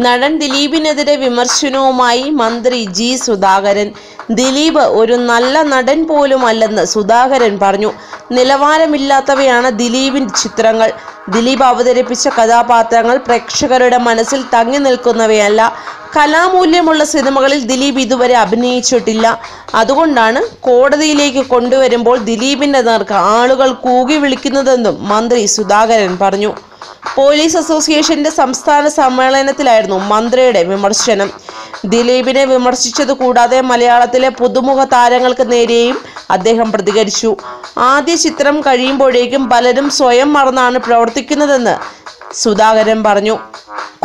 നടൻ ദിലീപിനെതിരെ വിമർശനവുമായി മന്ത്രി ജി സുധാകരൻ. ദിലീപ് ഒരു നല്ല നടൻ പോലും അല്ലെന്ന് സുധാകരൻ പറഞ്ഞു. നിലവാരമില്ലാത്തവയാണ് ദിലീപിൻ ചിത്രങ്ങൾ. ദിലീപ് അവതരിപ്പിച്ച കഥാപാത്രങ്ങൾ പ്രേക്ഷകരുടെ മനസ്സിൽ തങ്ങി നിൽക്കുന്നവയല്ല. കലാമൂല്യമുള്ള സിനിമകളിൽ ദിലീപ് ഇതുവരെ അഭിനയിച്ചിട്ടില്ല. അതുകൊണ്ടാണ് കോടതിയിലേക്ക് കൊണ്ടുവരുമ്പോൾ ദിലീപിന്റെ നേർക്ക് ആളുകൾ കൂകി വിളിക്കുന്നതെന്നും മന്ത്രി സുധാകരൻ പറഞ്ഞു. പോലീസ് അസോസിയേഷന്റെ സംസ്ഥാന സമ്മേളനത്തിലായിരുന്നു മന്ത്രിയുടെ വിമർശനം. ദിലീപിനെ വിമർശിച്ചത് കൂടാതെ മലയാളത്തിലെ പുതുമുഖ താരങ്ങൾക്ക് നേരെയും അദ്ദേഹം പ്രതികരിച്ചു. ആദ്യ ചിത്രം കഴിയുമ്പോഴേക്കും പലരും സ്വയം മറന്നാണ് പ്രവർത്തിക്കുന്നതെന്ന് സുധാകരൻ പറഞ്ഞു.